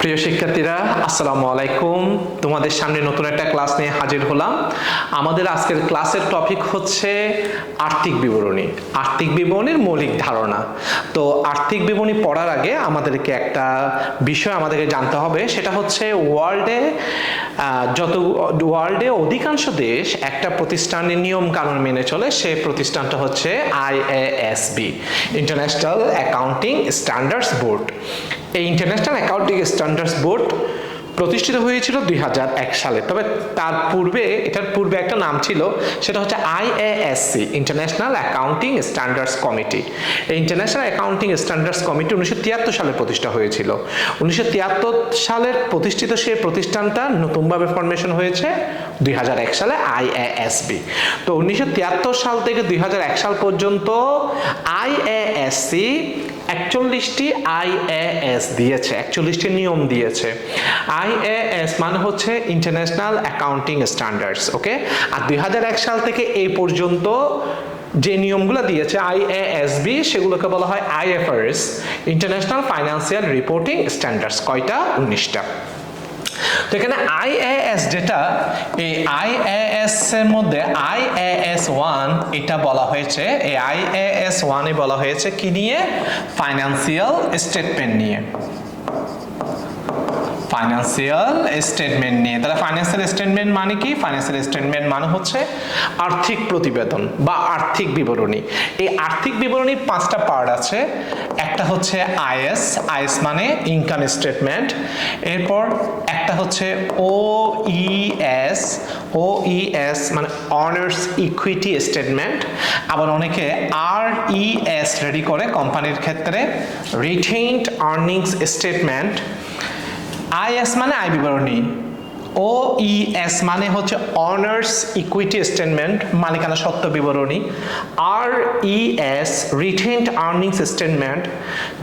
প্রিয় শিক্ষার্থীরা, আসসালামু আলাইকুম। তোমাদের সামনে নতুন একটা ক্লাস নিয়ে হাজির হলাম। আমাদের আজকের ক্লাসের টপিক হচ্ছে আর্থিক বিবরণী। আর্থিক বিবরণীর মৌলিক ধারণা। তো আর্থিক বিবরণী পড়ার আগে আমাদেরকে একটা বিষয় আমাদেরকে জানতে হবে। সেটা হচ্ছে ওয়ার্ল্ডে যত, ওয়ার্ল্ডে অধিকাংশ দেশ একটা প্রতিষ্ঠানের নিয়ম কানুন মেনে চলে। সেই প্রতিষ্ঠানটা হচ্ছে IASB, international accounting standards board. এই ইন্টারন্যাশনাল অ্যাকাউন্টিং স্ট্যান্ডার্ডস বোর্ড প্রতিষ্ঠিত হয়েছিল দুই হাজার এক সালে। তবে তার পূর্বে, এটার পূর্বে একটা নাম ছিল, সেটা হচ্ছে IASC international accounting standards committee এই ইন্টারন্যাশনাল অ্যাকাউন্টিং স্ট্যান্ডার্ডস কমিটি উনিশশো তিয়াত্তর সালে প্রতিষ্ঠা হয়েছিল। উনিশশো তিয়াত্তর সালের প্রতিষ্ঠিত সেই প্রতিষ্ঠানটা নতুনভাবে ফরমেশন হয়েছে দুই হাজার এক সালে আইএএসবি তো উনিশশো তিয়াত্তর সাল থেকে দুই হাজার এক সাল পর্যন্ত আইএএসসি একচল্লিশটি আইএএস দিয়েছে, একচল্লিশটি নিয়ম দিয়েছে। আই এস মানে হচ্ছে ইন্টারন্যাশনাল অ্যাকাউন্টিং স্ট্যান্ডার্ডস ওকে আর দুই হাজার এক সাল থেকে এই পর্যন্ত যে নিয়মগুলো দিয়েছে আই এস বি, সেগুলোকে বলা হয় IFRS international financial reporting standards কয়টা? উনিশটা। তো এখানে আইএএস যেটা, এই আইএএস এর মধ্যে আইএএস ওয়ান এটা বলা হয়েছে। এই আইএএস ওয়ানে বলা হয়েছে কি নিয়ে? ফাইন্যান্সিয়াল স্টেটমেন্ট নিয়ে। ফাইন্যান্সিয়াল স্টেটমেন্ট নিয়ে। তাহলে ফাইন্যান্সিয়াল স্টেটমেন্ট মানে কি? ফাইন্যান্সিয়াল স্টেটমেন্ট মানে হচ্ছে আর্থিক প্রতিবেদন বা আর্থিক বিবরণী। এই আর্থিক বিবরণীর পাঁচটা পার্ট আছে। একটা হচ্ছে আইএস আইএস মানে ইনকাম স্টেটমেন্ট এরপর একটা হচ্ছে ও ইএস ও ইএস মানে অনার্স ইকুইটি স্টেটমেন্ট আবার অনেকে আর ইএস রেডি করে কোম্পানির ক্ষেত্রে রিটেইনড আর্নিংস স্টেটমেন্ট আইএস মানে আয় বিবরণী ও ইএস মানে হচ্ছে অনার্স ইকুইটি স্টেটমেন্ট মালিকানা সত্ত্ব বিবরণী। R ES retained earnings statement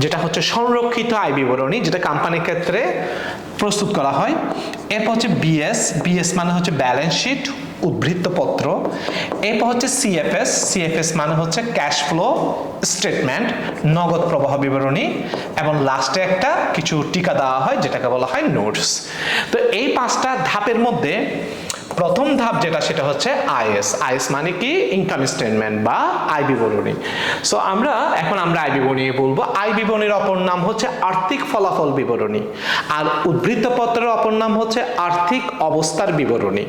যেটা হচ্ছে সংরক্ষিত আয় বিবরণী যেটা কোম্পানির ক্ষেত্রে প্রস্তুত করা হয়। এরপর হচ্ছে বিএস বিএস মানে হচ্ছে ব্যালেন্স শিট উদ্বৃত্তপত্র। এরপর হচ্ছে সিএফএস সিএফএস মানে হচ্ছে ক্যাশ ফ্লো স্টেটমেন্ট নগদ প্রবাহ বিবরণী এবং লাস্টে একটা কিছু টিকা দেওয়া হয়, যেটাকে বলা হয় নোটস তো এই পাঁচটা ধাপের মধ্যে প্রথম ধাপ যেটা, সেটা হচ্ছে আইএস। আইএস মানে কি? ইনকাম স্টেটমেন্ট বা আয় বিবরণী সো আমরা, এখন আমরা আয় বিবরণী বলব। আয় বিবরণীর অপর নাম হচ্ছে আর্থিক ফলাফল বিবরণী। আর উদ্বৃত্তপত্রের অপর নাম হচ্ছে আর্থিক অবস্থার বিবরণী।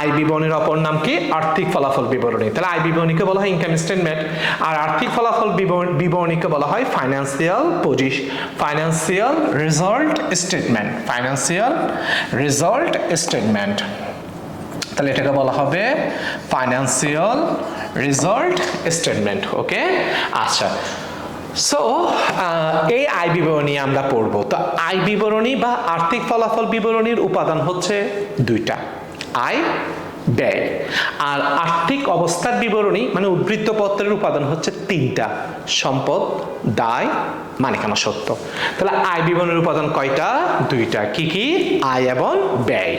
আয় বিবরণীর অপর নাম কি? আর্থিক ফলাফল বিবরণী। তাহলে আয় বিবরণীকে বলা হয় ইনকাম স্টেটমেন্ট আর আর্থিক ফলাফল বিবরণীকে বলা হয় financial position financial result statement financial result statement তাহলে এটাকে বলা হবে ফাইন্যান্সিয়াল রেজাল্ট স্টেটমেন্ট ওকে আচ্ছা সো এই আয় বিবরণী আমরা পড়ব। তো আয় বিবরণী বা আর্থিক ফলাফল বিবরণীর উপাদান হচ্ছে দুইটা, আয়, ব্যয়। আর আর্থিক অবস্থার বিবরণী মানে উদ্বৃত্ত পত্রের উপাদান হচ্ছে তিনটা, সম্পদ, দায় মালিকানা সত্য। তাহলে আয় বিবরণীর উপাদান কয়টা? দুইটা। কি কি? আয় এবং ব্যয়।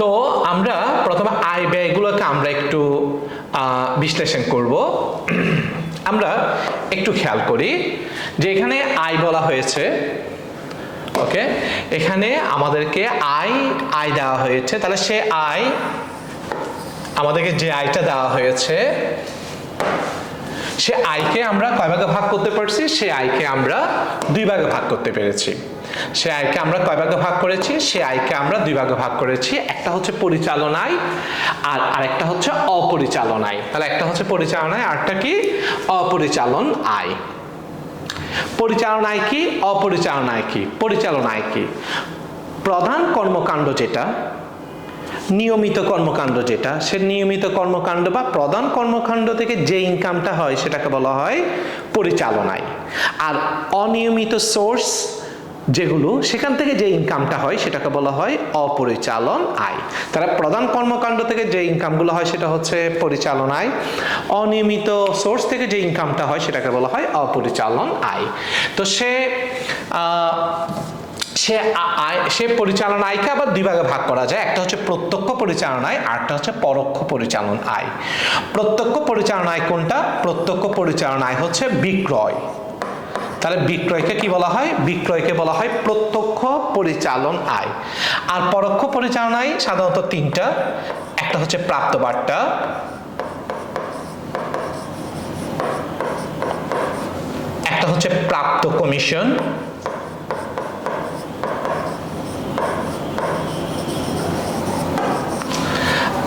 তো আমরা প্রথমে আয় ব্যয়গুলোকে আমরা একটু বিশ্লেষণ করব। আমরা একটু খেয়াল করি যে এখানে আয় বলা হয়েছে, ওকে? এখানে আমাদেরকে আয় আয় দেওয়া হয়েছে। তাহলে সে আয়, আমাদেরকে যে আয়টা দেওয়া হয়েছে, সে আয়কে আমরা কয় ভাগে ভাগ করতে পারছি? সে আয়কে আমরা দুই ভাগে ভাগ করতে পেরেছি। সে আয়কে আমরা কয় ভাগে ভাগ করেছি? সে আয়কে আমরা দুই ভাগে ভাগ করেছি। একটা হচ্ছে পরিচালনায় আর আরেকটা হচ্ছে অপরিচালনায়। তাহলে একটা হচ্ছে পরিচালনায় আরটা কি? অপরিচালন আয় পরিচালনায় কি? অপরিচালনায় কি? পরিচালনায় কি? প্রধান কর্মকাণ্ড যেটা, নিয়মিত কর্মকাণ্ড যেটা, সে নিয়মিত কর্মকাণ্ড বা প্রধান কর্মকাণ্ড থেকে যে ইনকামটা হয়, সেটাকে বলা হয় পরিচালনায়। আর অনিয়মিত সোর্স যেগুলো সেখান থেকে যে ইনকামটা হয়, সেটাকে বলা হয় অপরিচালন আয়। তারা প্রধান কর্মকাণ্ড থেকে যে ইনকামগুলো হয়, সেটা হচ্ছে পরিচালনায় অনিয়মিত সোর্স থেকে যে ইনকামটা হয়, সেটাকে বলা হয় অপরিচালন আয়। তো সে সে আয়, সে পরিচালনা আয়কে আবার দুই ভাগে ভাগ করা যায়। একটা হচ্ছে প্রত্যক্ষ পরিচালনা আয় আরটা হচ্ছে পরোক্ষ পরিচালন আয়। প্রত্যক্ষ পরিচালনা আয় কোনটা? প্রত্যক্ষ পরিচালনা আয় হচ্ছে বিক্রয়। তাহলে বিক্রয়কে কি বলা হয়? বিক্রয়কে বলা হয় প্রত্যক্ষ পরিচালন আয়। আর পরোক্ষ পরিচালন আয় সাধারণত তিনটা। একটা হচ্ছে প্রাপ্ত বার্তা। একটা হচ্ছে প্রাপ্ত কমিশন।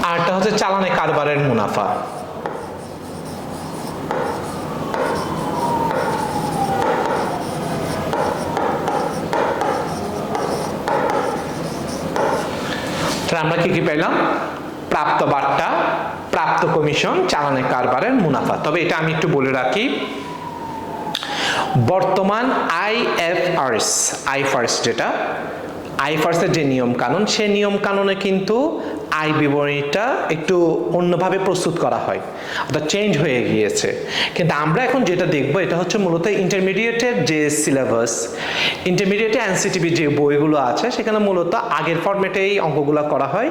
আরটা হচ্ছে চালানে কারবারের মুনাফা। তাহলে আমরা কি কি পেলাম? প্রাপ্ত বার্তা, প্রাপ্ত কমিশন চালানের কারবারের মুনাফা। তবে এটা আমি একটু বলে রাখি। বর্তমান আইএফআরএস আইফার্স যেটা আইফার্সের যে নিয়ম কানুন সে নিয়ম কানুনে কিন্তু আয় বিবরণীটা একটু অন্যভাবে প্রস্তুত করা হয়। অর্থাৎ চেঞ্জ হয়ে গিয়েছে। কিন্তু আমরা এখন যেটা দেখব, এটা হচ্ছে মূলত ইন্টারমিডিয়েটের যে সিলেবাস ইন্টারমিডিয়েটে এনসিটিভি যে বইগুলো আছে, সেখানে মূলত আগের ফরম্যাটেই অঙ্কগুলো করা হয়।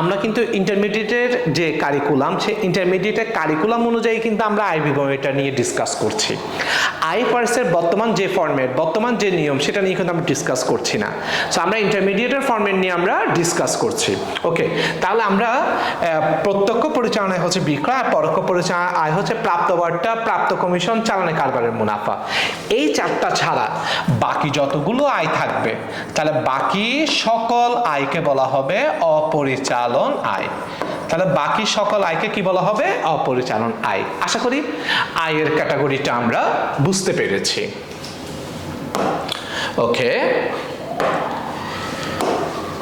আমরা কিন্তু ইন্টারমিডিয়েটের যে কারিকুলাম সে ইন্টারমিডিয়েটের কারিকুলাম অনুযায়ী কিন্তু আমরা আয় বিবরণীটা নিয়ে ডিসকাস করছি। আইফার্সের বর্তমান যে ফরম্যাট বর্তমান যে নিয়ম, সেটা নিয়ে কিন্তু আমরা ডিসকাস করছি না। সো আমরা ইন্টারমিডিয়েটের ফরম্যাট নিয়ে আমরা ডিসকাস করছি। ওকে তাহলে আমরা প্রত্যক্ষ পরিচালনায় হচ্ছে বিক্রয় আর পরোক্ষ পরিচালনা আয় হচ্ছে প্রাপ্ত বার্তা প্রাপ্ত কমিশন, চালানে কারবারের মুনাফা। এই চারটা ছাড়া বাকি যতগুলো আয় থাকবে, তাহলে বাকি সকল আয়কে বলা হবে অপরিচালন আয়। তাহলে বাকি সকল আয়কে কি বলা হবে? অপরিচালন আয়। আশা করি আয়ের ক্যাটাগরিটা আমরা বুঝতে পেরেছি। ওকে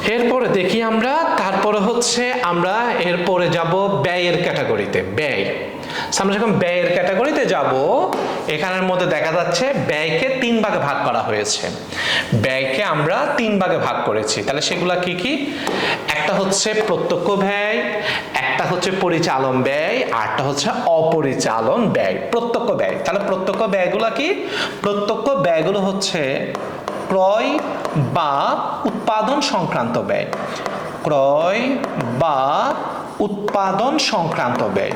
এরপরে দেখি আমরা, তারপরে হচ্ছে আমরা এরপরে যাব ব্যয়ের ক্যাটাগরিতে, ব্যয়। আমরা যখন ব্যয়ের ক্যাটাগরিতে যাব, এখানের মধ্যে দেখা যাচ্ছে ব্যয়কে তিন ভাগে ভাগ করা হয়েছে। ব্যয়কে আমরা তিন ভাগে ভাগ করেছি। তাহলে সেগুলা কি কি? একটা হচ্ছে প্রত্যক্ষ ব্যয়, একটা হচ্ছে পরিচালন ব্যয় আরটা হচ্ছে অপরিচালন ব্যয়, প্রত্যক্ষ ব্যয়। তাহলে প্রত্যক্ষ ব্যয়গুলো কি? প্রত্যক্ষ ব্যয়গুলো হচ্ছে ক্রয় বা উৎপাদন সংক্রান্ত ব্যয়। ক্রয় বা উৎপাদন সংক্রান্ত ব্যয়।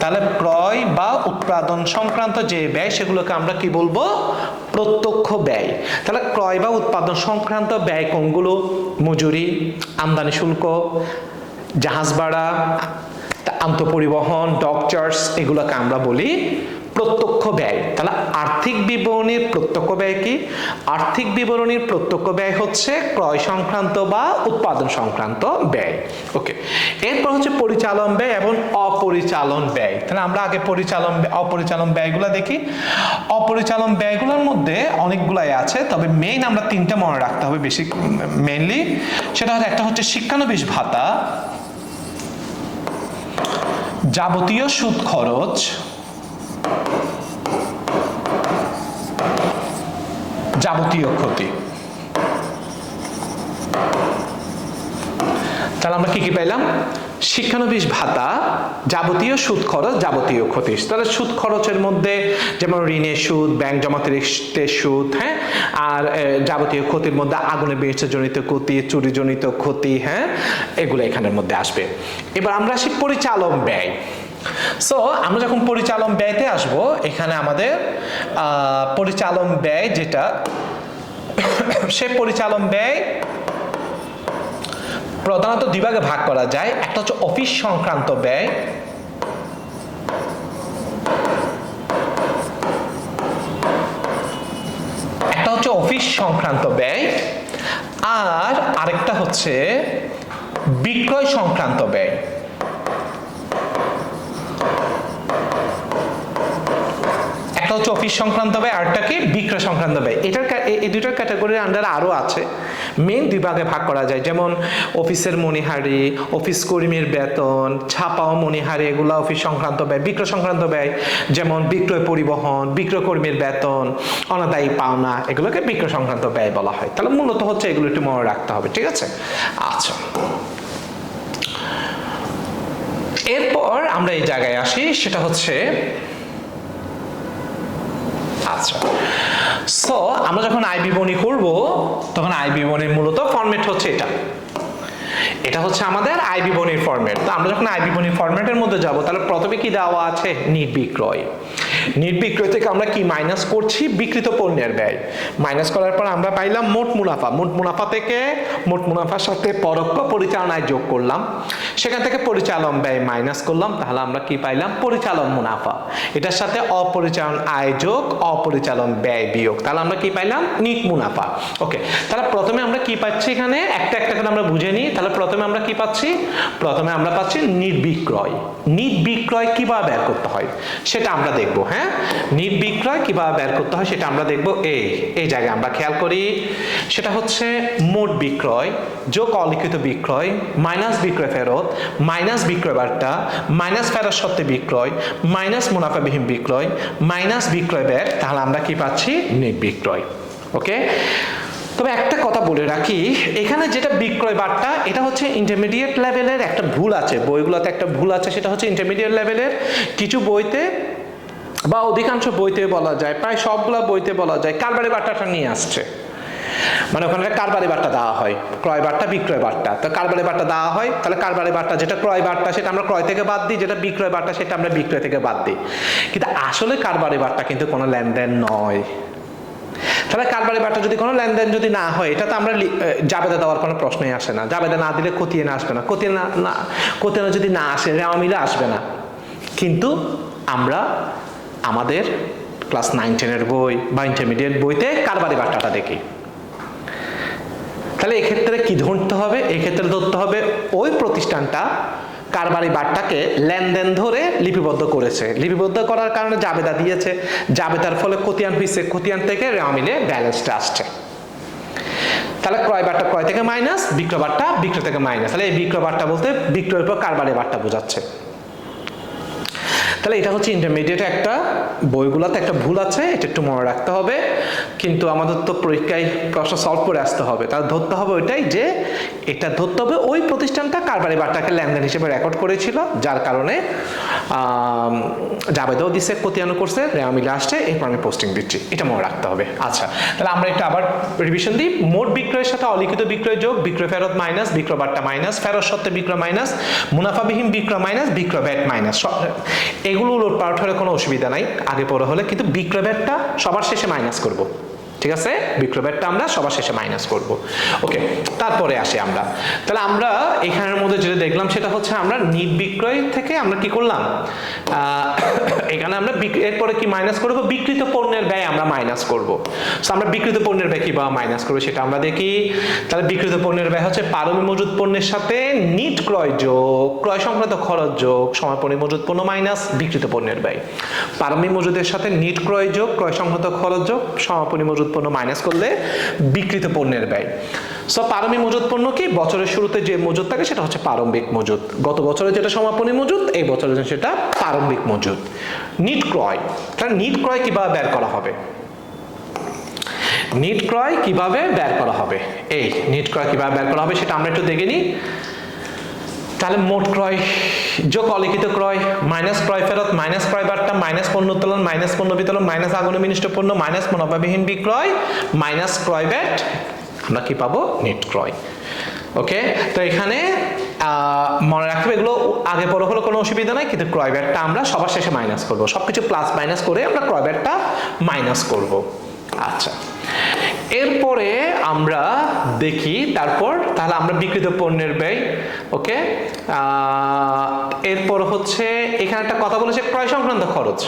তাহলে ক্রয় বা উৎপাদন সংক্রান্ত যে ব্যয়, সেগুলোকে আমরা কি বলব? প্রত্যক্ষ ব্যয়। তাহলে ক্রয় বা উৎপাদন সংক্রান্ত ব্যয় কোনগুলো? মজুরি, আমদানি শুল্ক, জাহাজ ভাড়া, আন্তঃপরিবহন, ডক চার্জ, এগুলোকে আমরা বলি প্রত্যক্ষ ব্যয়। তাহলে আর্থিক বিবরণীর প্রত্যক্ষ ব্যয় কি? আর্থিক বিবরণীর প্রত্যক্ষ ব্যয় হচ্ছে ক্রয় সংক্রান্ত বা উৎপাদন সংক্রান্ত ব্যয়। ওকে এরপর হচ্ছে পরিচালন ব্যয় এবং অপরিচালন ব্যয়। তাহলে আমরা আগে পরিচালন অপরিচালন ব্যয়গুলো দেখি। অপরিচালন ব্যয়গুলোর মধ্যে অনেকগুলাই আছে, তবে মেইন আমরা তিনটা মনে রাখতে হবে বেশি মেইনলি সেটা হচ্ছে একটা হচ্ছে শিক্ষানবিশ ভাতা, যাবতীয় সুদ খরচ যাবতীয় ক্ষতি। তাহলে আমরা কি কি পাইলাম? শিক্ষানবিশ ভাতা, যাবতীয় সুদ খরচ, যাবতীয় ক্ষতি। তাহলে সুদ খরচের মধ্যে যেমন ঋণের সুদ ব্যাংক জমাতে সুদ হ্যাঁ? আর যাবতীয় ক্ষতির মধ্যে আগুনে জনিত ক্ষতি, চুরিজনিত ক্ষতি হ্যাঁ? এগুলো এখানের মধ্যে আসবে। এবার আমরা আসি পরিচালন ব্যয়। সো আমরা যখন পরিচালন ব্যয়তে আসব, এখানে আমাদের পরিচালন ব্যয় যেটা, সে পরিচালন ব্যয় প্রধানত দুই ভাগে ভাগ করা যায়। একটা হচ্ছে অফিস সংক্রান্ত ব্যয়, একটা হচ্ছে অফিস সংক্রান্ত ব্যয়, আর আরেকটা হচ্ছে বিক্রয় সংক্রান্ত ব্যয়। হচ্ছে অফিস সংক্রান্ত ব্যয় আরটা কি? বিক্রয় সংক্রান্ত ব্যয়। এটার এই দুটোর ক্যাটাগরির আন্ডারে আরও আছে। মেন দুই ভাগে ভাগ করা যায়। যেমন অফিসের মনিহারি, অফিস কর্মীর বেতন ছাপা ও মনিহারি, এগুলো অফিস সংক্রান্ত ব্যয়, বিক্রয় সংক্রান্ত ব্যয়। যেমন বিক্রয় পরিবহন, বিক্রয় কর্মীর বেতন, অনাদায়ী পাওনা, এগুলোকে বিক্রয় সংক্রান্ত ব্যয় বলা হয়। তাহলে মূলত হচ্ছে এগুলো একটু মনে রাখতে হবে, ঠিক আছে? আচ্ছা। এরপর আমরা এই জায়গায় আসি, সেটা হচ্ছে আচ্ছা। সো আমরা যখন আই বনি করব, তখন আই বিবরণীর মূলত ফরম্যাট হচ্ছে এটা। এটা হচ্ছে আমাদের আই বিবরণীর ফরম্যাট তো আমরা যখন আই বিবরণীর ফরম্যাটের মধ্যে যাব, তাহলে প্রথমে কি দেওয়া আছে? নির্বিক্রয়। নির্বিক্রয় থেকে আমরা কি মাইনাস করছি? বিকৃত পণ্যের ব্যয়। মাইনাস করার পর আমরা পাইলাম মোট মুনাফা। মোট মুনাফা থেকে মোট মুনাফার সাথে পরোক্ষ পরিচালনায় যোগ করলাম। সেখান থেকে পরিচালন ব্যয় মাইনাস করলাম। তাহলে আমরা কি পাইলাম? পরিচালন মুনাফা। এটার সাথে অপরিচালন আয় যোগ, অপরিচালন ব্যয় বিয়োগ। তাহলে আমরা কি পাইলাম? নিট মুনাফা। ওকে তাহলে প্রথমে আমরা কি পাচ্ছি এখানে? একটা একটা করে আমরা বুঝে নিই। তাহলে প্রথমে আমরা কি পাচ্ছি? প্রথমে আমরা পাচ্ছি নির্বিক্রয়। নির্বিক্রয় কীভাবে ব্যয় করতে হয়? সেটা আমরা দেখব হ্যাঁ? নির্বিক্রয় কীভাবে বের করতে হয় সেটা আমরা দেখব এই এই জায়গায় আমরা খেয়াল করি। সেটা হচ্ছে মোট বিক্রয়, যোগ অলিখিত বিক্রয়, মাইনাস বিক্রয় ফেরত, মাইনাস বিক্রয় বার্তা, মাইনাস ফেরত সত্ত্বে বিক্রয়, মাইনাস মুনাফাবিহীন বিক্রয়, মাইনাস বিক্রয় ব্যয়, তাহলে আমরা কি পাচ্ছি? নির্বিক্রয়। ওকে? তবে একটা কথা বলে রাখি, এখানে যেটা বিক্রয় বার্তা, এটা হচ্ছে ইন্টারমিডিয়েট লেভেলের একটা ভুল আছে। বইগুলোতে একটা ভুল আছে, সেটা হচ্ছে ইন্টারমিডিয়েট লেভেলের কিছু বইতে বা অধিকাংশ বইতে বলা যায়, প্রায় সবগুলা বইতে বলা যায়, কারবারি বার্তাটা নিয়ে আসছে। মানে ওখানে কারবারি বার্তা দেওয়া হয়, ক্রয় বার্তা বিক্রয় বার্তা তো কারবারি বার্তা দেওয়া হয়, তাহলে কারবারি বার্তা যেটা ক্রয় বার্তা সেটা আমরা ক্রয় থেকে বাদ দিই, যেটা বিক্রয় বার্তা সেটা আমরা বিক্রয় থেকে বাদ দিই। কিন্তু আসলে কারবারি বার্তা কিন্তু কোনো লেনদেন নয়। তাহলে কারবারি বার্তা যদি কোনো লেনদেন যদি না হয়, এটা তো আমরা জাবেদা দেওয়ার কোনো প্রশ্নই আসে না। জাবেদা না দিলে খতিয়ে না আসবে না। খতিয়ে না না, খতিয়ে যদি না আসে, রেওয়া মিলে আসবে না। কিন্তু আমরা আমাদের ক্লাস নাইন, টেনের বই বা ইন্টারমিডিয়েট বইতে কারবারি বার্তাটা দেখি। তাহলে এক্ষেত্রে কি ধরতে হবে? এক্ষেত্রে ধরতে হবে ওই প্রতিষ্ঠানটা কারবারি বার্তাকে লেনদেন ধরে লিপিবদ্ধ করেছে। লিপিবদ্ধ করার কারণে জাবেদা দিয়েছে। জাবেদার ফলে খতিয়ান হয়েছে খতিয়ান থেকে রেওয়া মিলে ব্যালেন্সটা আসছে। তাহলে ক্রয় বার্তা ক্রয় থেকে মাইনাস, বিক্রয় বার্তা বিক্রয় থেকে মাইনাস। তাহলে এই বিক্রয় বার্তা বলতে বিক্রয়ের পর কারবারি বার্তা বোঝাচ্ছে। তাহলে এটা হচ্ছে ইন্টারমিডিয়েট একটা, বইগুলোতে একটা ভুল আছে, এটা একটু মনে রাখতে হবে। কিন্তু আমাদের তো পরীক্ষায় প্রশ্ন সলভ করে আসতে হবে। তাহলে ধরতে হবে ওইটাই যে এটা ধরতে হবে, ওই প্রতিষ্ঠানটা কারবারি বার্তাকে লেনদেন হিসেবে রেকর্ড করেছিল, যার কারণে জাবেদাও দিছে খতিয়ানো করছে রেওয়া মিলে আসছে এরপর আমি পোস্টিং দিচ্ছি। এটা মনে রাখতে হবে। আচ্ছা তাহলে আমরা একটু আবার রিভিশন দিই। মোট বিক্রয়ের সাথে অলিখিত বিক্রয় যোগ, বিক্রয় ফেরত মাইনাস, বিক্রয় বার্তা মাইনাস, ফেরত সত্ত্বে বিক্রয় মাইনাস, মুনাফাবিহীন বিক্রয় মাইনাস, বিক্রয় ব্যাট মাইনাস। এগুলো লোড পাউট হলে কোনো অসুবিধা নাই। আগে পরে হলে কিন্তু বিক্রয় ব্যাটটা সবার শেষে মাইনাস করব। ঠিক আছে? বিক্রয় ব্যাটটা আমরা সবার শেষে মাইনাস করব। ওকে তারপরে আসি আমরা। তাহলে আমরা এখানের মধ্যে যেটা দেখলাম সেটা হচ্ছে আমরা নির্বিক্রয় থেকে আমরা কি করলাম? এখানে আমরা এরপরে কি মাইনাস করব? বিকৃত পণ্যের ব্যয় আমরা মাইনাস করব। সো আমরা বিকৃত পণ্যের ব্যয় কীভাবে মাইনাস করব সেটা আমরা দেখি। তাহলে বিকৃত পণ্যের ব্যয় হচ্ছে পারমি মজুদ পণ্যের সাথে নিট ক্রয় যোগ, ক্রয় সংক্রান্ত খরচ যোগ, সমাপনী মজুদ পণ্য মাইনাস বিকৃত পণ্যের ব্যয়। পারমি মজুদের সাথে নিট ক্রয় যোগ, ক্রয় সংক্রান্ত খরচ যোগ, সমাপনী মজুদ পণ্য মাইনাস করলে বিকৃত পণ্যের ব্যয়। সো পারমি মজুদ পণ্য কি? বছরের শুরুতে যে মজুদ থাকে সেটা হচ্ছে প্রারম্ভিক মজুদ গত বছরে যেটা সমাপনী মজুদ এই বছরে সেটা প্রারম্ভিক মজুদ নিট ক্রয়, তাহলে নিট ক্রয় কীভাবে বের করা হবে? নিট ক্রয় কীভাবে বের করা হবে? এই নিট ক্রয় কীভাবে বের করা হবে সেটা আমরা একটু দেখে নিই। তাহলে মোট ক্রয়, যোগ অলিখিত ক্রয়, মাইনাস ক্রয় ফেরত, মাইনাস ক্রয় বার্তা, মাইনাস পণ্য উত্তোলন, মাইনাস পণ্য বিতরণ, মাইনাস আগুনে বিনিষ্ট পণ্য, মাইনাস মুনাফাবিহীন বিক্রয়, মাইনাস ক্রয় ব্যাট। আমরা কি পাবো? নেট ক্রয়। ওকে? তো এখানে মনে রাখবে এগুলো আগে পরে হলে কোনো অসুবিধা নাই, কিন্তু ক্রয় ব্যাটটা আমরা সবার শেষে মাইনাস করব। সবকিছু প্লাস মাইনাস করে আমরা ক্রয় ব্যাটটা মাইনাস করব। আচ্ছা। এরপরে আমরা দেখি, তারপর তাহলে আমরা বিকৃত পণ্যের ব্যয়, ওকে? এরপর হচ্ছে, এখানে একটা কথা বলেছে, ক্রয় সংক্রান্ত খরচ।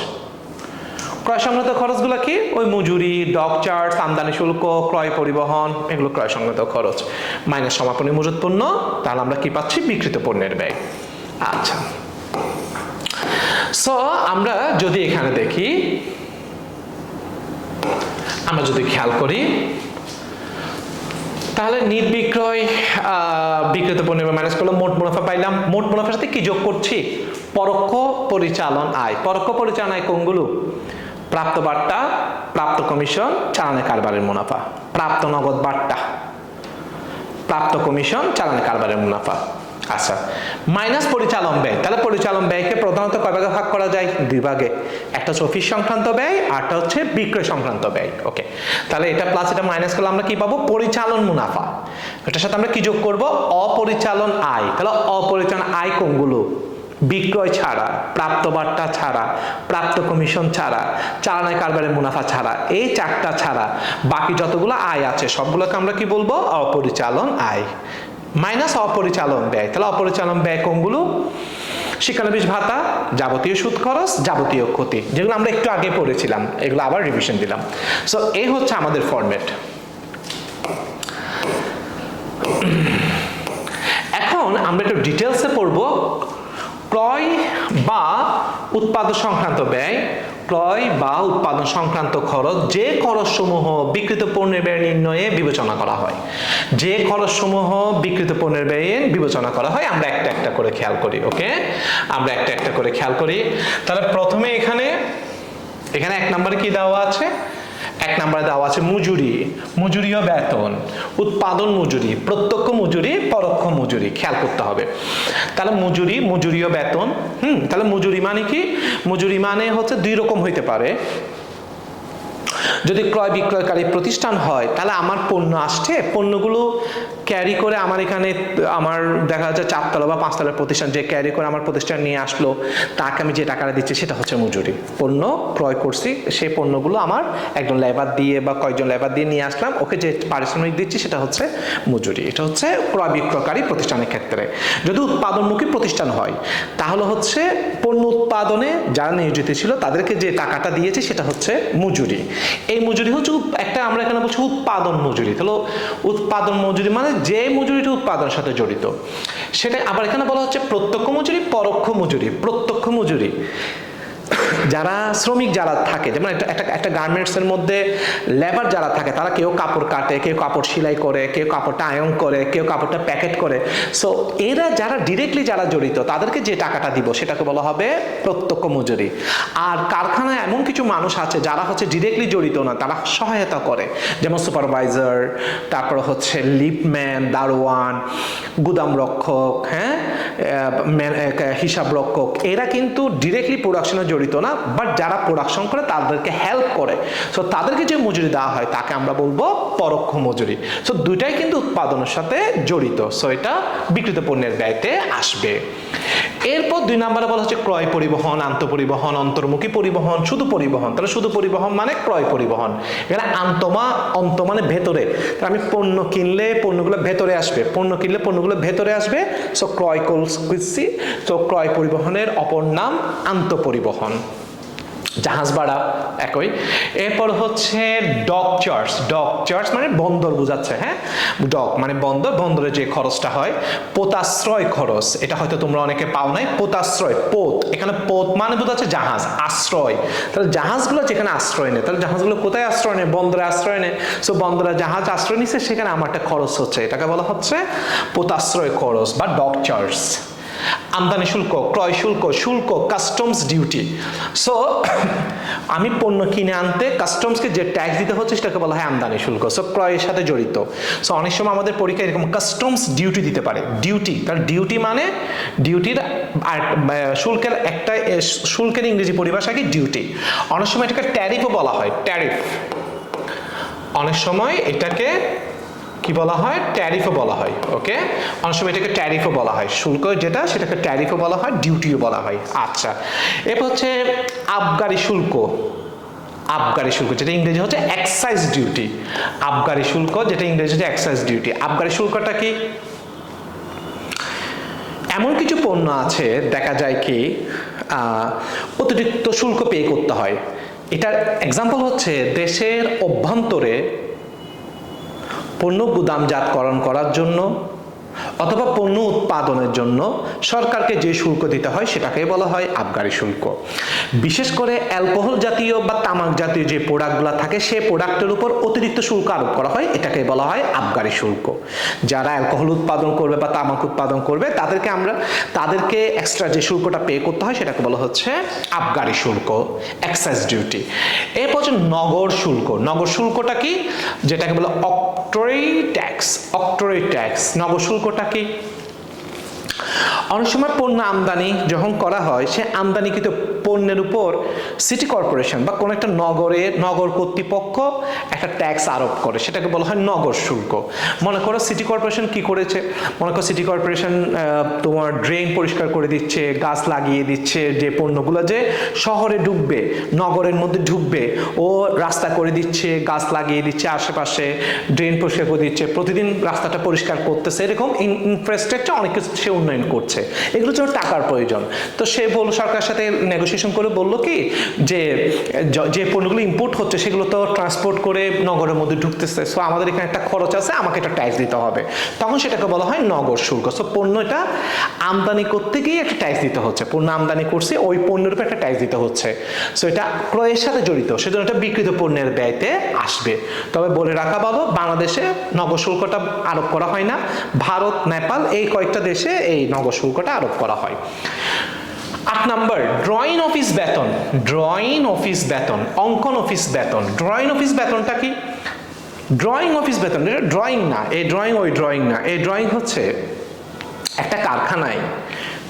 ক্রয় সংক্রান্ত খরচগুলো কি? ওই মজুরি, ডক চার্জ আমদানি শুল্ক, ক্রয় পরিবহন, এগুলো ক্রয় সংক্রান্ত খরচ। মাইনাস সমাপনী মজুত পণ্য, তাহলে আমরা কি পাচ্ছি? বিকৃত পণ্যের ব্যয়। আচ্ছা। সো আমরা যদি এখানে দেখি আমরা যদি খেয়াল করি, তাহলে নির্বিক্রয় বিক্রিত পণ্য মাইনাস করলাম, মোট মুনাফা পাইলাম। মোট মুনাফার সাথে কি যোগ করছি? পরোক্ষ পরিচালন আয়। পরোক্ষ পরিচালন আয় কোনগুলো? প্রাপ্ত বার্তা, প্রাপ্ত কমিশন চালানে কারবারের মুনাফা। প্রাপ্ত নগদ বার্তা, প্রাপ্ত কমিশন চালানে কারবারের মুনাফা। আচ্ছা মাইনাস পরিচালন ব্যয়, তাহলে পরিচালন ব্যয়কে প্রধানত কয় ভাগে ভাগ করা যায়? দুই ভাগে। একটা হচ্ছে অফিস সংক্রান্ত ব্যয়, আরটা হচ্ছে বিক্রয় সংক্রান্ত ব্যয় ওকে তাহলে এটা প্লাস এটা মাইনাস করলে আমরা কি পাবো? পরিচালন মুনাফা। এটার সাথে আমরা কি যোগ করব? অপরিচালন আয়। তাহলে অপরিচালন আয় কোনগুলো? বিক্রয় ছাড়া প্রাপ্ত বার্তা ছাড়া, প্রাপ্ত কমিশন ছাড়া চালানায় কারবারের মুনাফা ছাড়া, এই চারটা ছাড়া বাকি যতগুলো আয় আছে, সবগুলোকে আমরা কি বলব? অপরিচালন আয়। মাইনাস অপরিচালন ব্যয়। তাহলে অপরিচালন ব্যয় কোনগুলো? শিক্ষানবিশ ভাতা, যাবতীয় সুদ খরচ, যাবতীয় ক্ষতি। যেগুলো আমরা একটু আগে পড়েছিলাম, এগুলো আবার রিভিশন দিলাম। সো এই হচ্ছে আমাদের ফরম্যাট এখন আমরা একটু ডিটেলসে পড়ব। ক্রয় বা উৎপাদন সংক্রান্ত ব্যয় ক্রয় বা উৎপাদন সংক্রান্ত খরচ যে খরচসমূহ বিকৃত পণ্যের ব্যয় নির্ণয়ে বিবেচনা করা হয়। যে খরচসমূহ বিকৃত পণ্যের ব্যয়ে বিবেচনা করা হয়, আমরা একটা একটা করে খেয়াল করি, ওকে? আমরা একটা একটা করে খেয়াল করি। তাহলে প্রথমে এখানে এখানে এক নম্বরে কি দেওয়া আছে? এক নম্বরে দেওয়া আছে মজুরি। মজুরিও বেতন। উৎপাদন মজুরি, প্রত্যক্ষ মজুরি, পরোক্ষ মজুরি। খেয়াল করতে হবে। তাহলে মজুরি মজুরি ও বেতন। হুম, তাহলে মজুরি মানে কি? মজুরি মানে হচ্ছে দুই রকম হইতে পারে। যদি ক্রয় বিক্রয়কারী প্রতিষ্ঠান হয়, তাহলে আমার পণ্য আসছে, পণ্যগুলো ক্যারি করে আমার এখানে, আমার দেখা যাচ্ছে চারতলা বা পাঁচতলার প্রতিষ্ঠান যে ক্যারি করে আমার প্রতিষ্ঠান নিয়ে আসলো, তাকে আমি যে টাকাটা দিচ্ছি সেটা হচ্ছে মজুরি। পণ্য ক্রয় করছি সেই পণ্যগুলো আমার একজন লেবার দিয়ে বা কয়েকজন লেবার দিয়ে নিয়ে আসলাম, ওকে যে পারিশ্রমিক দিচ্ছি সেটা হচ্ছে মজুরি। এটা হচ্ছে ক্রয় বিক্রয়কারী প্রতিষ্ঠানের ক্ষেত্রে। যদি উৎপাদনমুখী প্রতিষ্ঠান হয়, তাহলে হচ্ছে পণ্য উৎপাদনে যারা নিয়োজিত ছিল, তাদেরকে যে টাকাটা দিয়েছে সেটা হচ্ছে মজুরি। এই মজুরি হচ্ছে একটা আমরা এখানে বলছি উৎপাদন মজুরি। তাহলে উৎপাদন মজুরি মানে যে মজুরিটা উৎপাদনের সাথে জড়িত, সেটা আবার এখানে বলা হচ্ছে প্রত্যক্ষ মজুরি, পরোক্ষ মজুরি। প্রত্যক্ষ মজুরি। যারা শ্রমিক যারা থাকে, যেমন একটা একটা গার্মেন্টসের মধ্যে লেবার যারা থাকে, তারা কেউ কাপড় কাটে, কেউ কাপড় সেলাই করে, কেউ কাপড়টা আয়ন করে, কেউ কাপড়টা প্যাকেট করে। সো এরা যারা ডিরেক্টলি যারা জড়িত, তাদেরকে যে টাকাটা দিব, সেটাকে বলা হবে প্রত্যক্ষ মজুরি। আর কারখানায় এমন কিছু মানুষ আছে, যারা হচ্ছে ডিরেক্টলি জড়িত না, তারা সহায়তা করে। যেমন সুপারভাইজার তারপর হচ্ছে লিপম্যান দারোয়ান গুদাম রক্ষক হ্যাঁ? আহ, ম্যান- আহ, হিসাব রক্ষক এরা কিন্তু ডিরেক্টলি প্রোডাকশনে জড়িত না বাট যারা প্রোডাকশন করে তাদেরকে হেল্প করে। সো তাদেরকে যে মজুরি দেওয়া হয় তাকে আমরা বলব পরোক্ষ মজুরি। সো দুইটাই কিন্তু উৎপাদনের সাথে জড়িত। সো এটা বিকৃত পণ্যের ব্যয়তে আসবে। এরপর দুই নম্বরে বলা হচ্ছে ক্রয় পরিবহন, আন্ত পরিবহন, অন্তর্মুখী পরিবহন, শুধু পরিবহন। তাহলে শুধু পরিবহন মানে ক্রয় পরিবহন। এখানে আন্তমা, অন্ত মানে ভেতরে। আমি পণ্য কিনলে পণ্যগুলো ভেতরে আসবে। পণ্য কিনলে পণ্যগুলো ভেতরে আসবে। সো ক্রয় করছি তো ক্রয় পরিবহনের অপর নাম আন্তঃপরিবহন জাহাজ ভাড়া একই। এরপর হচ্ছে ডক চার্জ ডক চার্জ মানে বন্দর বোঝাচ্ছে হ্যাঁ? ডক মানে বন্দর। বন্দরে যে খরচটা হয়, পোতাশ্রয় খরচ। এটা হয়তো তোমরা অনেকে পাও নাই, পোতাশ্রয়, পোত। এখানে পোত মানে বোঝাচ্ছে জাহাজ, আশ্রয়। তাহলে জাহাজগুলো যেখানে আশ্রয় নেয়, তাহলে জাহাজগুলো কোথায় আশ্রয় নেয়? বন্দরে আশ্রয় নেয়। সো বন্দরে জাহাজ আশ্রয় নিচ্ছে সেখানে আমার একটা খরচ হচ্ছে। এটাকে বলা হচ্ছে পোতাশ্রয় খরচ বা ডক চার্জ আমদানি শুল্ক, ক্রয় শুল্ক শুল্ক কাস্টমস ডিউটি সো আমি পণ্য কিনে আনতে কাস্টমসকে যে ট্যাক্স দিতে হচ্ছে, সেটাকে বলা হয় আমদানি শুল্ক। সো ক্রয়ের সাথে জড়িত। সো অনেক সময় আমাদের পরীক্ষায় এরকম কাস্টমস ডিউটি দিতে পারে। ডিউটি তার ডিউটি মানে ডিউটির শুল্কের একটা শুল্কের ইংরেজি পরিভাষা কি? ডিউটি অনেক সময় এটাকে ট্যারিফও বলা হয়। ট্যারিফ অনেক সময় এটাকে কি বলা হয়? ট্যারিফও বলা হয় ওকে অনেক সময় এটাকে ট্যারিফও বলা হয়। শুল্ক যেটা, সেটাকে ট্যারিফও বলা হয় ডিউটিও বলা হয়। আচ্ছা এরপর হচ্ছে আবগারি শুল্ক। আবগারি শুল্ক, যেটা ইংরেজি হচ্ছে এক্সাইজ ডিউটি আবগারি শুল্ক, যেটা ইংরেজি হচ্ছে এক্সাইজ ডিউটি আবগারি শুল্কটা কি? এমন কিছু পণ্য আছে, দেখা যায় কি অতিরিক্ত শুল্ক পে করতে হয়। এটার এক্সাম্পল হচ্ছে দেশের অভ্যন্তরে পণ্য গুদামজাতকরণ করার জন্য অথবা পণ্য উৎপাদনের জন্য সরকারকে যে শুল্ক দিতে হয় সেটাকে বলা হয় আবগারি শুল্ক। বিশেষ করে অ্যালকোহল জাতীয় বা তামাক জাতীয় যে প্রোডাক্টগুলো থাকে, সে প্রোডাক্টের উপর অতিরিক্ত শুল্ক আরোপ করা হয় এটাকে বলা হয় আবগারি শুল্ক। যারা অ্যালকোহল উৎপাদন করবে বা তামাক উৎপাদন করবে, তাদেরকে আমরা, তাদেরকে এক্সট্রা যে শুল্কটা পে করতে হয় সেটাকে বলা হচ্ছে আবগারি শুল্ক এক্সাইজ ডিউটি এরপর হচ্ছে নগর শুল্ক। নগর শুল্কটা কি? যেটাকে বলে অক্ট্রই ট্যাক্স। অক্ট্রই ট্যাক্স। নগর শুল্কটা কি অনেক সময় পণ্য আমদানি যখন করা হয়, সে আমদানিকৃত পণ্যের উপর সিটি কর্পোরেশন বা কোনো একটা নগরে নগর কর্তৃপক্ষ একটা ট্যাক্স আরোপ করে। সেটাকে বলা হয় নগর শুল্ক। মনে করো সিটি কর্পোরেশন কি করেছে? মনে করো সিটি কর্পোরেশন তোমার ড্রেন পরিষ্কার করে দিচ্ছে, গাছ লাগিয়ে দিচ্ছে, যে পণ্যগুলো যে শহরে ঢুকবে নগরের মধ্যে ঢুকবে ও রাস্তা করে দিচ্ছে, গাছ লাগিয়ে দিচ্ছে আশেপাশে ড্রেন পরিষ্কার করে দিচ্ছে, প্রতিদিন রাস্তাটা পরিষ্কার করতেছে। এরকম ইনফ্রাস্ট্রাকচার অনেক কিছু সে উন্নয়ন করছে। এগুলোর জন্য টাকার প্রয়োজন। তো সে বলল, সরকারের সাথে নেগোসিয়েশন করে বলল কি, যে যে পণ্যগুলো ইম্পোর্ট হচ্ছে, সেগুলো তো ট্রান্সপোর্ট করে নগরের মধ্যে ঢুকতেছে। সো আমাদের এখানে একটা খরচ আছে, আমাকে একটা ট্যাক্স দিতে হবে। তখন সেটাকে বলা হয় নগর শুল্ক সো পণ্যটা আমদানি করতে গিয়ে একটা ট্যাক্স দিতে হচ্ছে। পণ্য আমদানি করছে, ওই পণ্যের উপর একটা ট্যাক্স দিতে হচ্ছে। সো এটা ক্রয়ের সাথে জড়িত। সেজন্য এটা বিকৃত পণ্যের ব্যয়তে আসবে। তবে বলে রাখা ভালো, বাংলাদেশে নগর শুল্কটা আরোপ করা হয় না। ভারত, নেপাল, এই কয়েকটা দেশে এই নগর শুল্কটা আরোপ করা হয়। আট নাম্বার ড্রয়িং অফিস বেতন ড্রয়িং অফিস বেতন অঙ্কন অফিস বেতন ড্রয়িং অফিস বেতনটা কি? ড্রয়িং অফিস বেতন এটা ড্রয়িং না, এই ড্রয়িং ওই ড্রয়িং না। এই ড্রয়িং হচ্ছে একটা কারখানায়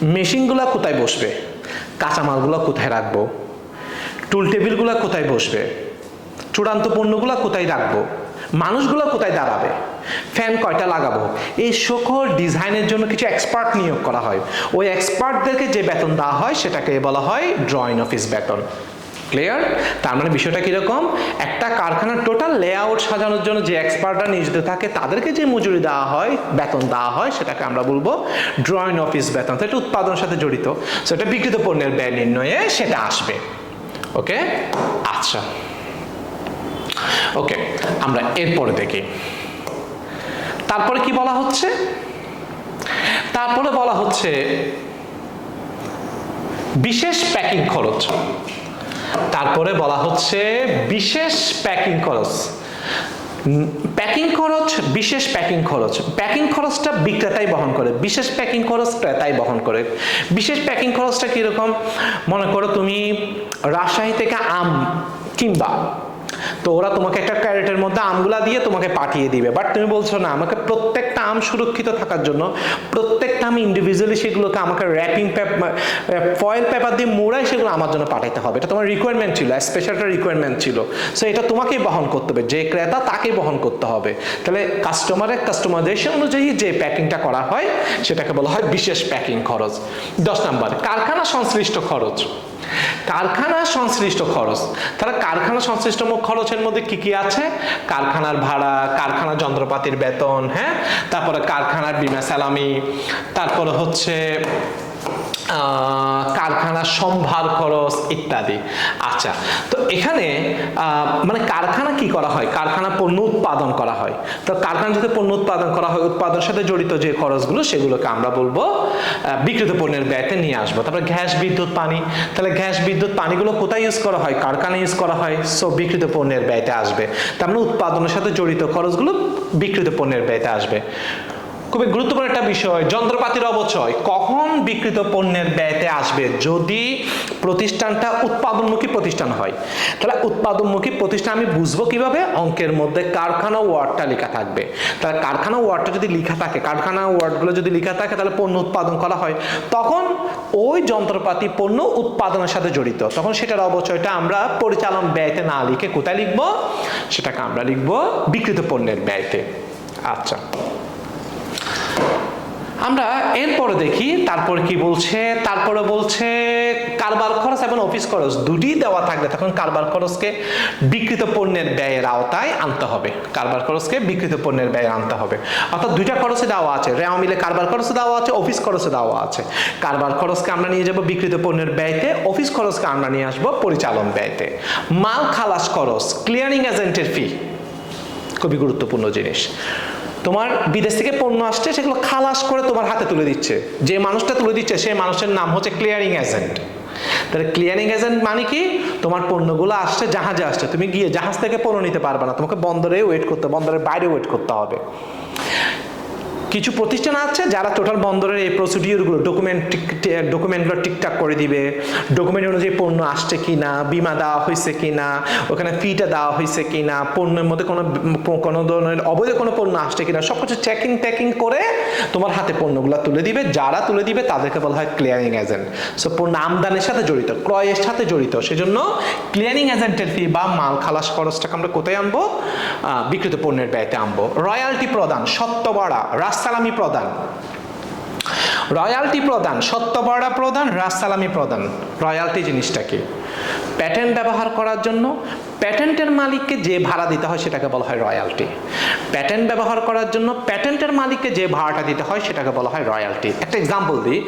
মেশিনগুলো কোথায় বসবে? কাঁচামালগুলো কোথায় রাখব? টুল টেবিলগুলো কোথায় বসবে? চূড়ান্ত পণ্যগুলো কোথায় রাখব? মানুষগুলো কোথায় দাঁড়াবে? ফ্যান কয়টা লাগাবো? এই সকল ডিজাইনের জন্য কিছু এক্সপার্ট নিয়োগ করা হয়। ওই এক্সপার্টদেরকে যে বেতন দেওয়া হয়, সেটাকে বলা হয় ড্রয়িং অফিস বেতন। ক্লিয়ার তার মানে বিষয়টা কীরকম? একটা কারখানার টোটাল লেআউট সাজানোর জন্য যে এক্সপার্টরা নিয়োজিত থাকে, তাদেরকে যে মজুরি দেওয়া হয়, বেতন দেওয়া হয়, সেটাকে আমরা বলব ড্রয়িং অফিস বেতন। তো এটা উৎপাদনের সাথে জড়িত। সো এটা বিকৃত পণ্যের ব্যয় নির্ণয়ে সেটা আসবে। ওকে আচ্ছা। ওকে আমরা এরপরে দেখি। তারপরে কি বলা হচ্ছে? তারপরে বলা হচ্ছে বিশেষ প্যাকিং খরচ। তারপরে বলা হচ্ছে বিশেষ প্যাকিং খরচ। প্যাকিং খরচ, বিশেষ প্যাকিং খরচ। প্যাকিং খরচটা বিক্রেতাই বহন করে। বিশেষ প্যাকিং খরচ ক্রেতাই বহন করে। বিশেষ প্যাকিং খরচটা কীরকম? মনে করো তুমি রাজশাহী থেকে আম কিংবা তো ওরা তোমাকে একটা ক্যারেটের মধ্যে আমগুলা দিয়ে তোমাকে পাঠিয়ে দিবে। বাট তুমি বলছো না, আমাকে প্রত্যেকটা আম সুরক্ষিত থাকার জন্য, প্রত্যেকটা আম ইন্ডিভিজুয়ালি সেগুলোকে আমাকে র্যাপিং ফয়েল পেপার দিয়ে মোড়াই সেগুলো আমার জন্য পাঠাতে হবে। এটা তোমার রিকোয়ারমেন্ট ছিল স্পেশাল একটা রিকোয়ারমেন্ট ছিল। সো এটা তোমাকেই বহন করতে হবে, যে ক্রেতা তাকেই বহন করতে হবে। তাহলে কাস্টমারের কাস্টমাইজেশন অনুযায়ী যে প্যাকিংটা করা হয়, সেটাকে বলা হয় বিশেষ প্যাকিং খরচ। দশ নাম্বার, কারখানা সংশ্লিষ্ট খরচ। কারখানা সংশ্লিষ্ট খরচ। তারা কারখানা সংশ্লিষ্ট খরচের মধ্যে কি কি আছে? কারখানার ভাড়া, কারখানা যন্ত্রপাতির বেতন হ্যাঁ? তারপরে কারখানার বিমা সালামি তারপরে হচ্ছে কারখানার সম্ভার খরচ ইত্যাদি। আচ্ছা তো এখানে মানে কারখানা কি করা হয়? কারখানা পণ্য উৎপাদন করা হয়। তো কারখানা যদি পণ্য উৎপাদন করা হয়, উৎপাদনের সাথে জড়িত যে খরচগুলো, সেগুলোকে আমরা বলব বিকৃত পণ্যের ব্যয়তে নিয়ে আসব। তারপরে গ্যাস, বিদ্যুৎ, পানি। তাহলে গ্যাস, বিদ্যুৎ, পানিগুলো কোথায় ইউজ করা হয়? কারখানায় ইউজ করা হয়। সো বিকৃত পণ্যের ব্যয়তে আসবে। তার মানে উৎপাদনের সাথে জড়িত খরচগুলো বিকৃত পণ্যের ব্যয়তে আসবে। খুবই গুরুত্বপূর্ণ একটা বিষয়, যন্ত্রপাতির অবচয় কখন বিকৃত পণ্যের ব্যয়তে আসবে? যদি প্রতিষ্ঠানটা উৎপাদনমুখী প্রতিষ্ঠান হয়। তাহলে উৎপাদনমুখী প্রতিষ্ঠান আমি বুঝব কীভাবে? অঙ্কের মধ্যে কারখানা ওয়ার্ডটা লেখা থাকবে। তাহলে কারখানা ওয়ার্ডটা যদি লেখা থাকে, কারখানা ওয়ার্ডগুলো যদি লেখা থাকে, তাহলে পণ্য উৎপাদন করা হয়। তখন ওই যন্ত্রপাতি পণ্য উৎপাদনের সাথে জড়িত। তখন সেটার অবচয়টা আমরা পরিচালন ব্যয়তে না লিখে কোথায় লিখব? সেটাকে আমরা লিখব বিকৃত পণ্যের ব্যয়তে। আচ্ছা। আমরা এরপরে দেখি, তারপর কি বলছে, তারপরে বলছে কারবার খরচ এবং অফিস খরচ দুটি দেওয়া থাকলে তখন কারবার খরচকে বিকৃত পণ্যের ব্যয়ের আওতায় আনতে হবে। কারবার খরচকে বিকৃত পণ্যের ব্যয়ে আনতে হবে। অর্থাৎ দুইটা খরচে দেওয়া আছে। রেওয়া মিলে কারবার খরচে দেওয়া আছে, অফিস খরচে দেওয়া আছে। কারবার খরচকে আমরা নিয়ে যাব বিকৃত পণ্যের ব্যয়তে, অফিস খরচকে আমরা নিয়ে আসব পরিচালন ব্যয়তে। মাল খালাস খরচ ক্লিয়ারিং এজেন্টের ফি খুবই গুরুত্বপূর্ণ জিনিস। তোমার বিদেশ থেকে পণ্য আসছে, সেগুলো খালাস করে তোমার হাতে তুলে দিচ্ছে। যে মানুষটা তুলে দিচ্ছে, সেই মানুষের নাম হচ্ছে ক্লিয়ারিং এজেন্ট তাহলে ক্লিয়ারিং এজেন্ট মানে কি? তোমার পণ্যগুলো আসছে, জাহাজে আসছে। তুমি গিয়ে জাহাজ থেকে পণ্য নিতে পারবে না। তোমাকে বন্দরে ওয়েট করতে বন্দরের বাইরে ওয়েট করতে হবে। কিছু প্রতিষ্ঠান আছে যারা টোটাল বন্দরের এই প্রসিডিওরগুলো ডকুমেন্ট ডকুমেন্টগুলো ঠিকঠাক করে দিবে ডকুমেন্ট অনুযায়ী পণ্য আসছে কি না বিমা দেওয়া হয়েছে কি না ওখানে ফিটা দেওয়া হয়েছে কি না পণ্যের মধ্যে কোনো কোনো ধরনের অবৈধ কোনো পণ্য আসছে কিনা সব কিছু চেকিং টেকিং করে তোমার হাতে পণ্যগুলো তুলে দিবে। যারা তুলে দিবে তাদেরকে বলা হয় ক্লিয়ারিং এজেন্ট সো পণ্য আমদানির সাথে জড়িত, ক্রয়ের সাথে জড়িত, সেজন্য ক্লিয়ারিং এজেন্টের ফি বা মাল খালাস খরচটাকে আমরা কোথায় আনব? বিক্রিত পণ্যের ব্যয়তে আনব। রয়্যালটি প্রদান, সত্তবাড়া রাস্তালামি প্রদান। রয়্যালটি প্রদান সত্যবাড়া প্রদান রাস্তালামি প্রদান। রয়্যালটি জিনিসটাকে প্যাটেন্ট ব্যবহার করার জন্য প্যাটেন্টের মালিককে যে ভাড়া দিতে হয় সেটাকে বলা হয় রয়্যালটি। প্যাটেন্ট ব্যবহার করার জন্য প্যাটেন্টের মালিককে যে ভাড়াটা দিতে হয় সেটাকে বলা হয় রয়্যালটি। একটা এক্সাম্পল দিই।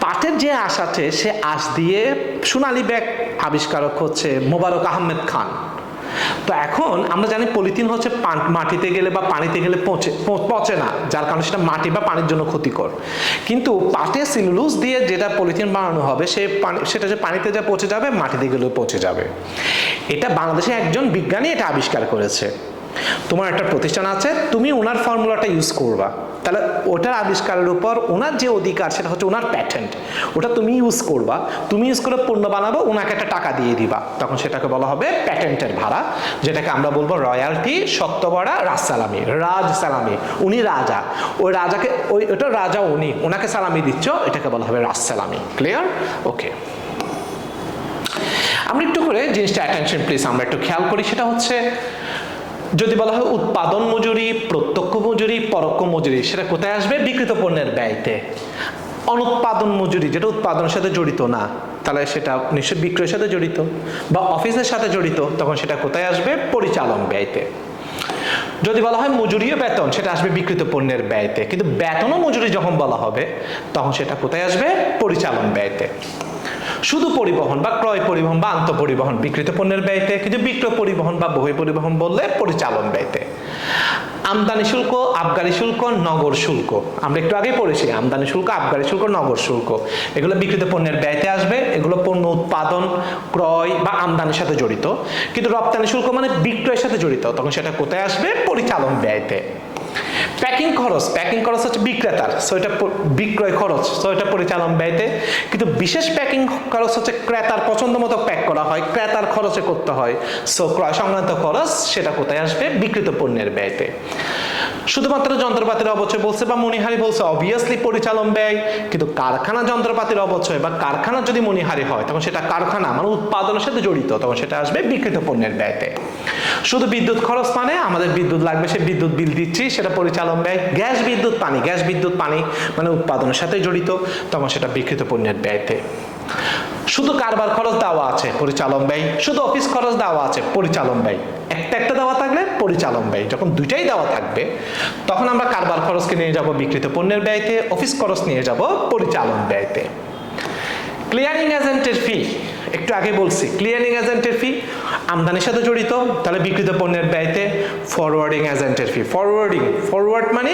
পাটের যে আশ আছে, সে আশ দিয়ে সোনালী ব্যাগ আবিষ্কারক হচ্ছে মোবারক আহমেদ খান। তো এখন আমরা জানি পলিথিন হচ্ছে মাটিতে গেলে বা পানিতে গেলে পচে পচে না, যার কারণে সেটা মাটি বা পানির জন্য ক্ষতিকর। কিন্তু পাটে সিলুলোজ দিয়ে যেটা পলিথিন বানানো হবে, সে সেটা যে পানিতে যা পচে যাবে, মাটিতে গেলেও পচে যাবে। এটা বাংলাদেশে একজন বিজ্ঞানী এটা আবিষ্কার করেছে। তোমার একটা প্রতিষ্ঠান আছে, তুমি ওনার ফর্মুলাটা ইউজ করবা। তাহলে ওটার আবিষ্কারের উপর ওনার যে অধিকার, সেটা হচ্ছে ওনার প্যাটেন্ট ওটা তুমি ইউজ করবা, তুমি ইউজ করে পণ্য বানাবো, ওনাকে একটা টাকা দিয়ে দিবা। তখন সেটাকে বলা হবে প্যাটেন্টের ভাড়া, যেটাকে আমরা বলব রয়্যালটি সত্যবড়া রাজ সালামি রাজ সালামি উনি রাজা। ওই রাজাকে, ওই, ওটা রাজা উনি, ওনাকে সালামি দিচ্ছ, এটাকে বলা হবে রাজ সালামি ক্লিয়ার ওকে আমরা একটু করে জিনিসটা অ্যাটেনশন প্লিজ আমরা একটু খেয়াল করি, সেটা হচ্ছে যদি বলা হয় উৎপাদন মজুরি, প্রত্যক্ষ মজুরি, পরোক্ষ মজুরি, সেটা কোথায় আসবে? বিকৃত পণ্যের ব্যয়তে। অনুৎপাদন মজুরি, যেটা উৎপাদনের সাথে জড়িত না, তাহলে সেটা নিশ্চয় বিক্রয়ের সাথে জড়িত বা অফিসের সাথে জড়িত, তখন সেটা কোথায় আসবে? পরিচালন ব্যয়তে। যদি বলা হয় মজুরিও বেতন, সেটা আসবে বিকৃত পণ্যের ব্যয়তে। কিন্তু বেতন ও মজুরি যখন বলা হবে, তখন সেটা কোথায় আসবে? পরিচালন ব্যয়তে। শুধু পরিবহন বা ক্রয় পরিবহন বা আন্ত পরিবহন বিকৃত পণ্যের ব্যয়তে, কিন্তু বিক্রয় পরিবহন বা বহি পরিবহন বললে পরিচালন ব্যয়তে। আমদানি শুল্ক, আবগারি শুল্ক, নগর শুল্ক। আমরা একটু আগে পড়েছি, আমদানি শুল্ক, আবগারি শুল্ক, নগর শুল্ক। এগুলো বিকৃত পণ্যের ব্যয়তে আসবে, এগুলো পণ্য উৎপাদন, ক্রয় বা আমদানির সাথে জড়িত। কিন্তু রপ্তানি শুল্ক মানে বিক্রয়ের সাথে জড়িত, তখন সেটা কোথায় আসবে? পরিচালন ব্যয়তে। প্যাকিং খরচ প্যাকিং খরচ হচ্ছে বিক্রেতার। সো এটা বিক্রয় খরচ। সো এটা পরিচালন ব্যয়তে। কিন্তু বিশেষ প্যাকিং খরচ হচ্ছে ক্রেতার পছন্দ মতো প্যাক করা হয়, ক্রেতার খরচে করতে হয়। সো ক্রয় সংক্রান্ত খরচ সেটা কোথায় আসবে? বিক্রিত পণ্যের ব্যয়তে। শুধুমাত্র যন্ত্রপাতির অবচয় বলছে বা মণিহারি বলছে অবভিয়াসলি পরিচালন ব্যয়। কিন্তু কারখানা যন্ত্রপাতির অবচয় বা কারখানা যদি মণিহারি হয়, তখন সেটা কারখানা মানে উৎপাদনের সাথে জড়িত, তখন সেটা আসবে বিক্রিত পণ্যের ব্যয়তে। শুধু বিদ্যুৎ খরচ মানে আমাদের বিদ্যুৎ লাগবে, সে বিদ্যুৎ বিল দিচ্ছি, সেটা পরিচালন ব্যয়, গ্যাস বিদ্যুৎ পানি, গ্যাস বিদ্যুৎ পানি মানে উৎপাদনের সাথে জড়িত, তখন সেটা বিকৃত পণ্যের ব্যয়তে। শুধু কারবার খরচ দেওয়া আছে, পরিচালন ব্যয়, শুধু অফিস খরচ দেওয়া আছে, পরিচালন ব্যয়। একটা একটা দেওয়া থাকলে পরিচালন ব্যয়, যখন দুইটাই দেওয়া থাকবে, তখন আমরা কারবার খরচকে নিয়ে যাব বিকৃত পণ্যের ব্যয়তে, অফিস খরচ নিয়ে যাব পরিচালন ব্যয়তে। ক্লিয়ারিং এজেন্টের ফি একটু আগে বলছি ক্লিয়ারিং এজেন্টের ফি আমদানির সাথে জড়িত, তাহলে বিক্রিত পণ্যের ব্যয়তে ফরওয়ার্ডিং এজেন্টের ফি ফরওয়ার্ডিং ফরওয়ার্ড মানে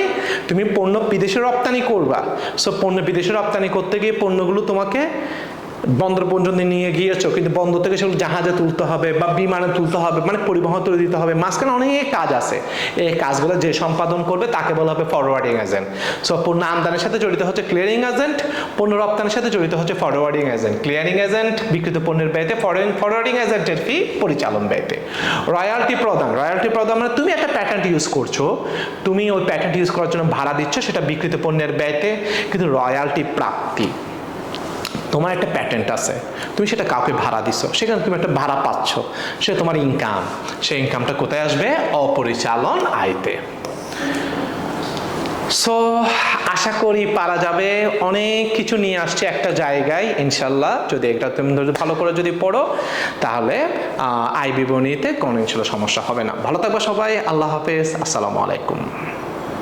তুমি পণ্য বিদেশে রপ্তানি করবা। সো পণ্য বিদেশে রপ্তানি করতে গিয়ে পণ্যগুলো তোমাকে বন্দর পর্যন্ত নিয়ে গিয়েছো, কিন্তু বন্দর থেকে সেগুলো জাহাজে তুলতে হবে বা বিমানে তুলতে হবে মানে পরিবহন তুলে দিতে হবে। মাঝখানে অনেক কাজ আছে। এই কাজগুলো যে সম্পাদন করবে তাকে বলা হবে ফরওয়ার্ডিং এজেন্ট সো পণ্য আমদানির সাথে জড়িত হচ্ছে ক্লিয়ারিং এজেন্ট পণ্য রপ্তানির সাথে জড়িত হচ্ছে ফরওয়ার্ডিং এজেন্ট ক্লিয়ারিং এজেন্ট বিকৃত পণ্যের ব্যয়তে ফরওয়ার্ডিং এজেন্টের ফি পরিচালন ব্যয়তে। রয়্যালটি প্রদান রয়্যালটি প্রদান মানে তুমি একটা প্যাটার্ন ইউজ করছ, তুমি ওই প্যাটার্ন ইউজ করার জন্য ভাড়া দিচ্ছ, সেটা বিকৃত পণ্যের ব্যয়তে, কিন্তু রয়্যালটি প্রাপ্তি। তোমার একটা প্যাটেন্ট আছে। তুমি সেটা কাউকে ভাড়া দিছো। সেখানে তুমি একটা ভাড়া পাচ্ছ। সে তোমার ইনকাম সেই ইনকামটা কোথায় আসবে? অপরিচালন আয়তে। সো আশা করি পারা যাবে। অনেক কিছু নিয়ে আসছে একটা জায়গায় ইনশাল্লাহ যদি এটা তুমি ভালো করে যদি পড়ো, তাহলে আই বিবরণীতে কোনো ইনশাল্লাহ সমস্যা হবে না। ভালো থাকবে সবাই। আল্লাহ হাফেজ। আসসালামু আলাইকুম।